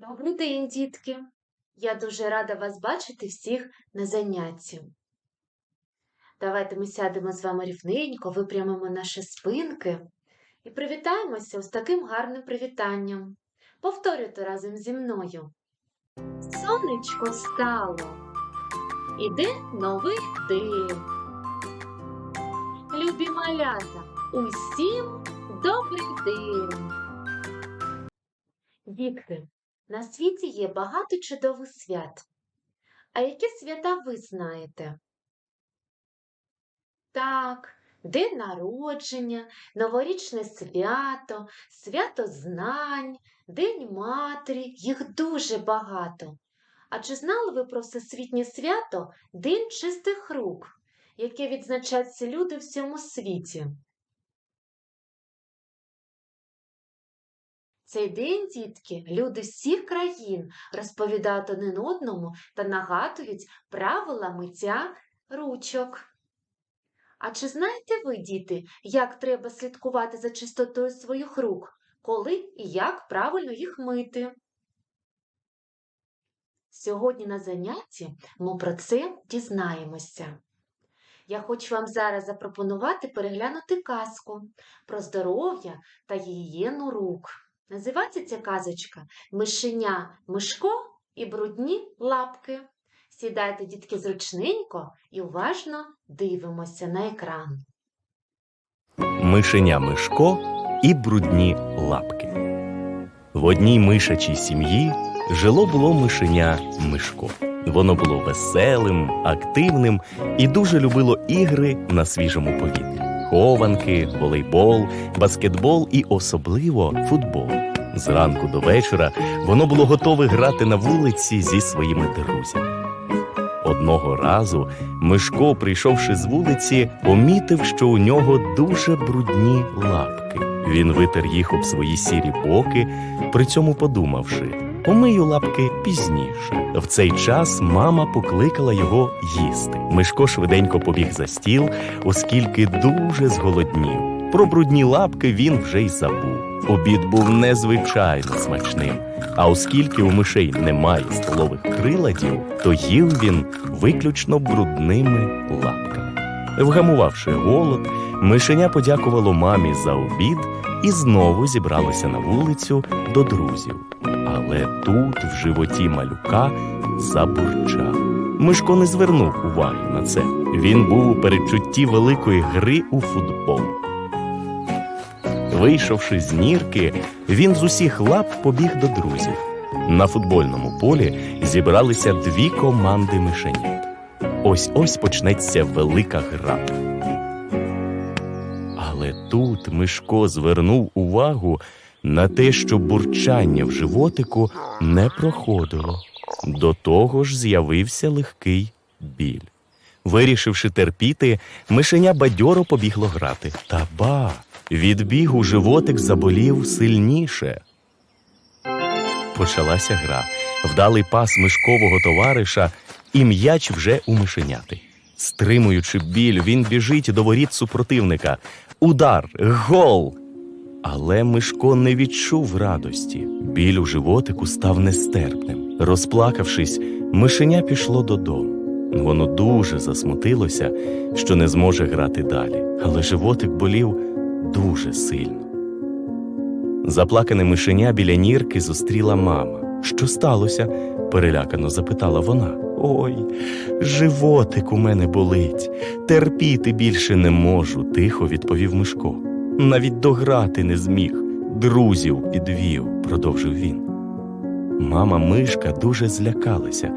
Добрий день, дітки! Я дуже рада вас бачити всіх на занятті. Давайте ми сядемо з вами рівненько, випрямимо наші спинки і привітаємося з таким гарним привітанням. Повторюйте разом зі мною. Сонечко стало. Іде новий день. Любі малята, усім добрий день! Дітки, на світі є багато чудових свят. А які свята ви знаєте? Так, День народження, Новорічне свято, свято знань, День Матері, їх дуже багато. А чи знали ви про всесвітнє свято День чистих рук, яке відзначаються люди в всьому світі? Цей день, дітки, люди всіх країн розповідають один одному та нагадують правила миття ручок. А чи знаєте ви, діти, як треба слідкувати за чистотою своїх рук, коли і як правильно їх мити? Сьогодні на занятті ми про це дізнаємося. Я хочу вам зараз запропонувати переглянути казку про здоров'я та гігієну рук. Називається ця казочка Мишеня Мишко і брудні лапки. Сідайте, дітки, зручненько і уважно дивимося на екран. Мишеня Мишко і брудні лапки. В одній мишачій сім'ї жило було мишеня Мишко. Воно було веселим, активним і дуже любило ігри на свіжому повітрі: хованки, волейбол, баскетбол і особливо футбол. Зранку до вечора воно було готове грати на вулиці зі своїми друзями. Одного разу Мишко, прийшовши з вулиці, помітив, що у нього дуже брудні лапки. Він витер їх об свої сірі боки, при цьому подумавши, помию лапки пізніше. В цей час мама покликала його їсти. Мишко швиденько побіг за стіл, оскільки дуже зголоднів. Про брудні лапки він вже й забув. Обід був незвичайно смачним. А оскільки у мишей немає столових приладів, то їв він виключно брудними лапками. Вгамувавши голод, мишеня подякувало мамі за обід і знову зібралося на вулицю до друзів. Але тут в животі малюка забурчав. Мишко не звернув уваги на це. Він був у передчутті великої гри у футбол. Вийшовши з нірки, він з усіх лап побіг до друзів. На футбольному полі зібралися дві команди мишенят. Ось ось почнеться велика гра. Тут Мишко звернув увагу на те, що бурчання в животику не проходило. До того ж з'явився легкий біль. Вирішивши терпіти, мишеня бадьоро побігло грати. Та ба! Від бігу животик заболів сильніше. Почалася гра. Вдалий пас мишкового товариша, і м'яч вже у мишеняти. Стримуючи біль, він біжить до воріт супротивника. Удар, гол! Але Мишко не відчув радості. Біль у животику став нестерпним. Розплакавшись, мишеня пішло додому. Воно дуже засмутилося, що не зможе грати далі, але животик болів дуже сильно. Заплакане мишеня біля нірки зустріла мама. Що сталося? перелякано запитала вона. Ой, животик у мене болить. Терпіти більше не можу, тихо відповів Мишко. Навіть дограти не зміг, друзів підвів, продовжив він. Мама мишка дуже злякалася.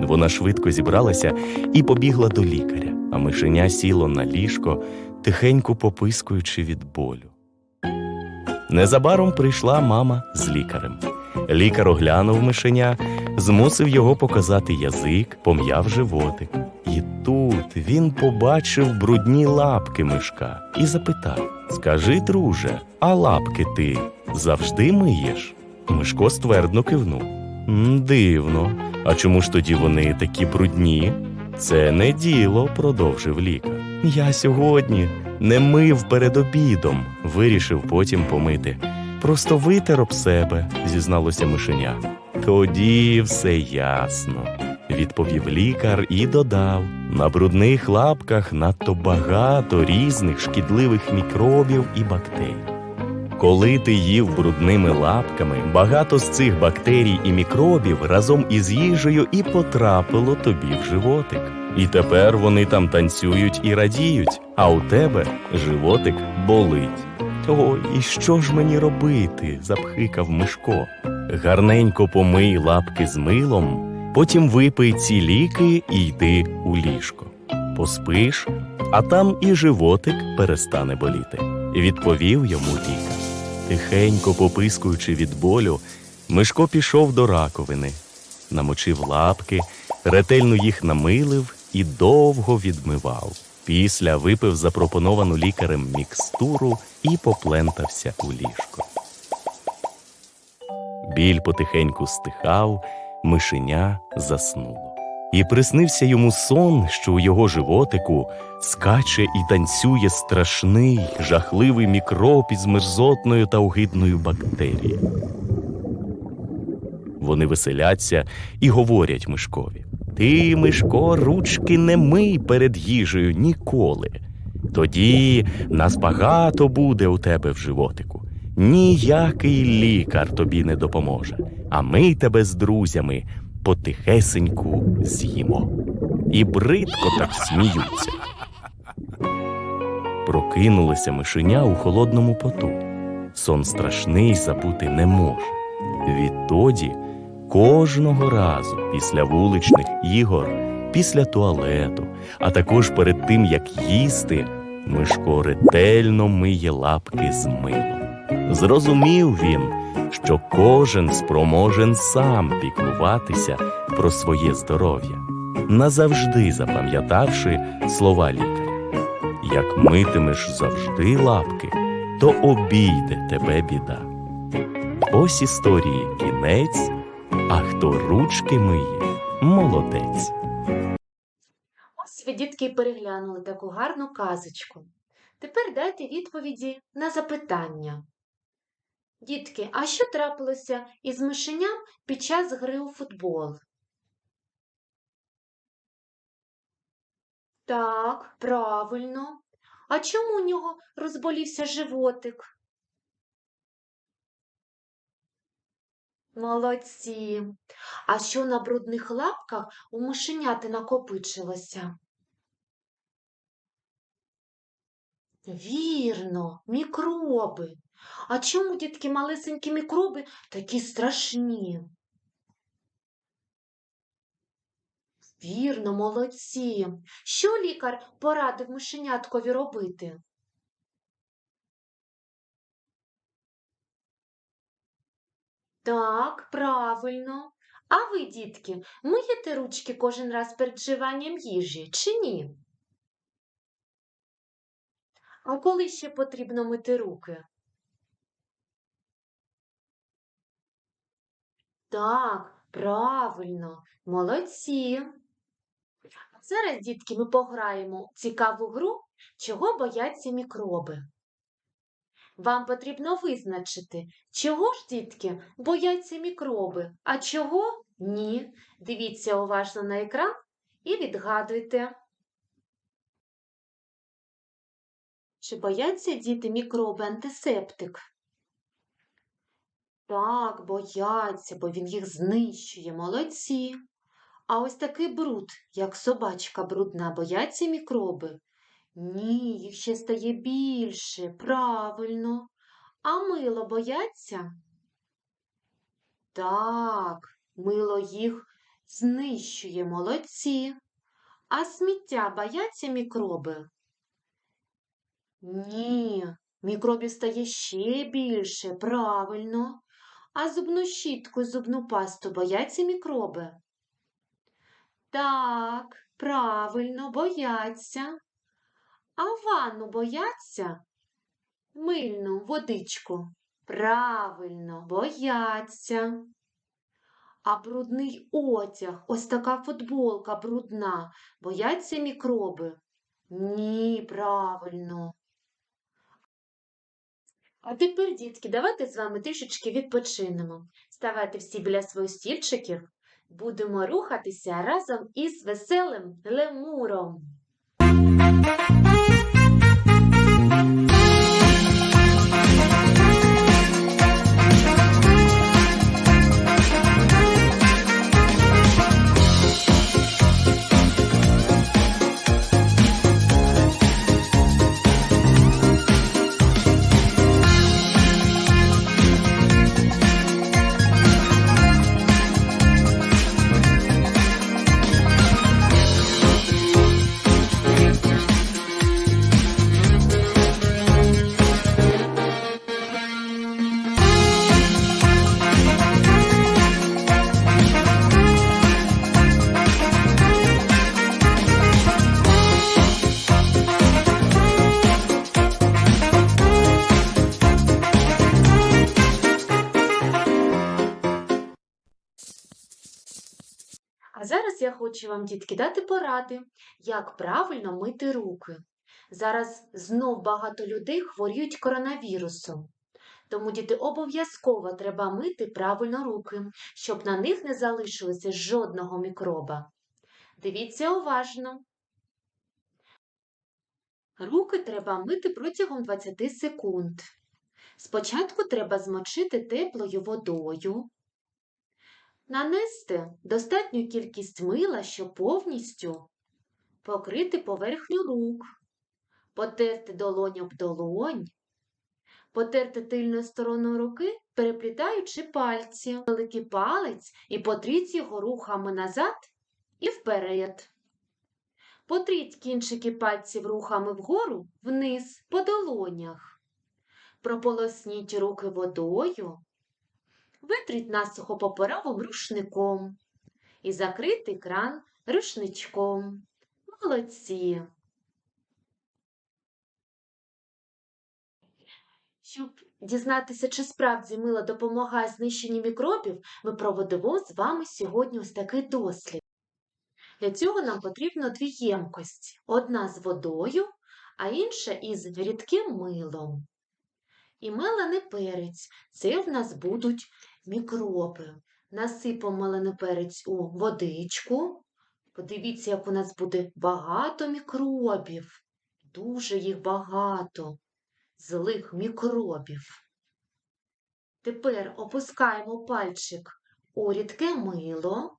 Вона швидко зібралася і побігла до лікаря, а мишеня сіло на ліжко, тихенько попискуючи від болю. Незабаром прийшла мама з лікарем. Лікар оглянув мишеня, змусив його показати язик, пом'яв животик. І тут він побачив брудні лапки мишка і запитав: Скажи, друже, а лапки ти завжди миєш? Мишко ствердно кивнув. Дивно. А чому ж тоді вони такі брудні? Це не діло, продовжив лікар. Я сьогодні не мив перед обідом, вирішив потім помити. Просто витер об себе, зізналося мишеня. Тоді все ясно, відповів лікар і додав: на брудних лапках надто багато різних шкідливих мікробів і бактерій. Коли ти їв брудними лапками, багато з цих бактерій і мікробів разом із їжею і потрапило тобі в животик. І тепер вони там танцюють і радіють, а у тебе животик болить. О, і що ж мені робити? запхикав Мишко. Гарненько помий лапки з милом, потім випий ці ліки і йди у ліжко. Поспиш, а там і животик перестане боліти, відповів йому лікар. Тихенько попискуючи від болю, Мишко пішов до раковини, намочив лапки, ретельно їх намилив і довго відмивав. Після випив запропоновану лікарем мікстуру і поплентався у ліжко. Біль потихеньку стихав, мишеня заснуло. І приснився йому сон, що у його животику скаче і танцює страшний, жахливий мікроб із мерзотною та огидною бактерією. Вони веселяться і говорять Мишкові: Ти, Мишко, ручки не мий перед їжею ніколи. Тоді нас багато буде у тебе в животику. Ніякий лікар тобі не допоможе, а ми тебе з друзями потихесеньку з'їмо. І бридко так сміються. Прокинулися мишеня у холодному поту. Сон страшний забути не може. Відтоді кожного разу після вуличних ігор, після туалету, а також перед тим, як їсти, Мишко ретельно миє лапки з милом. Зрозумів він, що кожен спроможен сам піклуватися про своє здоров'я, назавжди запам'ятавши слова лікаря. Як митимеш завжди лапки, то обійде тебе біда. Ось історії кінець, а хто ручки миє, молодець. Ось ви, дітки, переглянули таку гарну казочку. Тепер дайте відповіді на запитання. Дітки, а що трапилося із мишеням під час гри у футбол? Так, правильно. А чому у нього розболівся животик? Молодці. А що на брудних лапках у мишеняти накопичилося? Вірно, мікроби. А чому, дітки, малесенькі мікроби такі страшні? Вірно, молодці. Що лікар порадив мишеняткові робити? Так, правильно. А ви, дітки, миєте ручки кожен раз перед вживанням їжі чи ні? А коли ще потрібно мити руки? Так, правильно, молодці. Зараз, дітки, ми пограємо цікаву гру, чого бояться мікроби. Вам потрібно визначити, чого ж, дітки, бояться мікроби, а чого ні. Дивіться уважно на екран і відгадуйте. Чи бояться діти мікроби антисептик? Так, бояться, бо він їх знищує, молодці. А ось такий бруд, як собачка брудна, бояться мікроби? Ні, їх ще стає більше, правильно. А мило бояться? Так, мило їх знищує, молодці. А сміття бояться мікроби? Ні, мікробів стає ще більше, правильно. А зубну щітку і зубну пасту бояться мікроби? Так, правильно, бояться. А ванну бояться? Мильну водичку? Правильно, бояться. А брудний одяг, ось така футболка брудна, бояться мікроби? Ні, правильно. А тепер, дітки, давайте з вами трішечки відпочинемо. Ставайте всі біля своїх стільчиків. Будемо рухатися разом із веселим лемуром. Хочу вам, дітки, дати поради, як правильно мити руки. Зараз знов багато людей хворіють коронавірусом. Тому, діти, обов'язково треба мити правильно руки, щоб на них не залишилося жодного мікроба. Дивіться уважно. Руки треба мити протягом 20 секунд. Спочатку треба змочити теплою водою, нанести достатню кількість мила, щоб повністю покрити поверхню рук, потерти долонь об долонь, потерти тильною стороною руки, переплітаючи пальці, великий палець і потріть його рухами назад і вперед. Потріть кінчики пальців рухами вгору, вниз, по долонях. Прополосніть руки водою, витріть насухо паперовим рушником і закрити кран рушничком. Молодці! Щоб дізнатися, чи справді мило допомагає знищенню мікробів, ми проведемо з вами сьогодні ось такий дослід. Для цього нам потрібно дві ємкості: одна з водою, а інша із рідким милом. І мелений перець це в нас будуть мікроби. Мелений перець у водичку. Подивіться, як у нас буде багато мікробів. Дуже їх багато злих мікробів. Тепер опускаємо пальчик у рідке мило.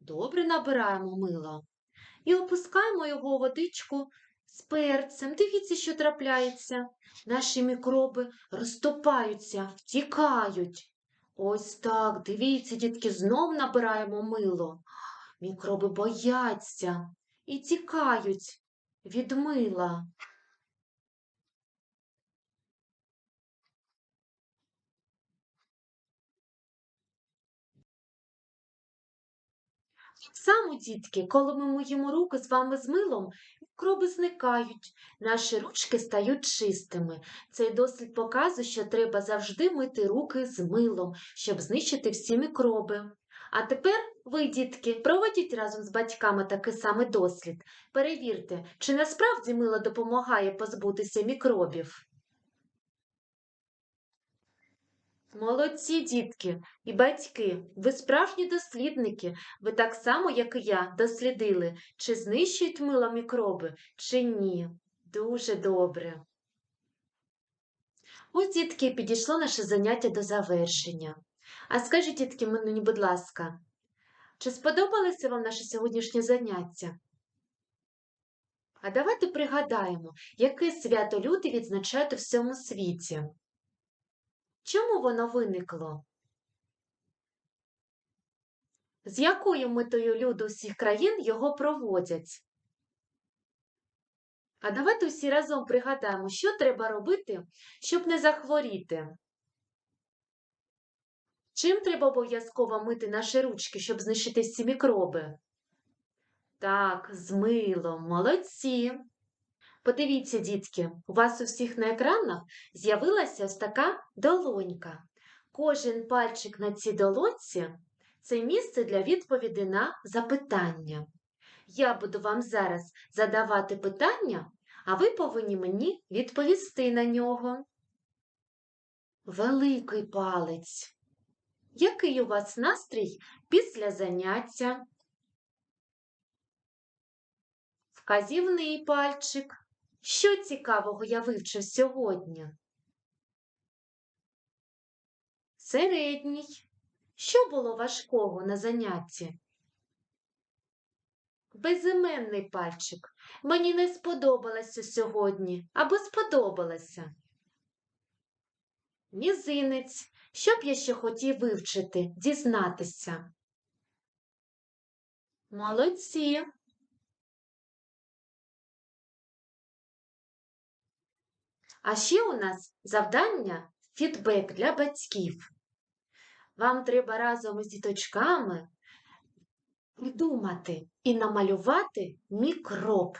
Добре набираємо мило. І опускаємо його у водичку з перцем. Дивіться, що трапляється. Наші мікроби розтопаються, втікають. Ось так, дивіться, дітки, знов набираємо мило. Мікроби бояться і тікають від мила. Так само, дітки, коли ми миємо руки з вами з милом, мікроби зникають, наші ручки стають чистими. Цей дослід показує, що треба завжди мити руки з милом, щоб знищити всі мікроби. А тепер ви, дітки, проводіть разом з батьками такий самий дослід. Перевірте, чи насправді мило допомагає позбутися мікробів. Молодці, дітки і батьки, ви справжні дослідники. Ви так само, як і я, дослідили, чи знищують мило мікроби, чи ні. Дуже добре. Ось, дітки, підійшло наше заняття до завершення. А скажіть, дітки, мені, будь ласка, чи сподобалося вам наше сьогоднішнє заняття? А давайте пригадаємо, яке свято люди відзначають у всьому світі. Чому воно виникло? З якою метою люди усіх країн його проводять? А давайте всі разом пригадаємо, що треба робити, щоб не захворіти. Чим треба обов'язково мити наші ручки, щоб знищити всі мікроби? Так, з милом, молодці. Подивіться, дітки, у вас у всіх на екранах з'явилася ось така долонька. Кожен пальчик на цій долонці це місце для відповіді на запитання. Я буду вам зараз задавати питання, а ви повинні мені відповісти на нього. Великий палець. Який у вас настрій після заняття? Вказівний пальчик. Що цікавого я вивчив сьогодні? Середній. Що було важкого на занятті? Безіменний пальчик. Мені не сподобалося сьогодні або сподобалося. Мізинець. Що б я ще хотів вивчити, дізнатися? Молодці. А ще у нас завдання фідбек для батьків. Вам треба разом із діточками придумати і намалювати мікроб.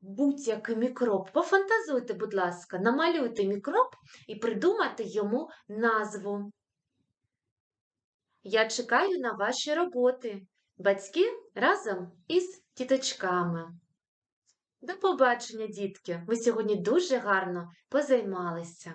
Будь-який мікроб. Пофантазуйте, будь ласка, намалюйте мікроб і придумайте йому назву. Я чекаю на ваші роботи, батьки разом із діточками. До побачення, дітки! Ви сьогодні дуже гарно позаймалися.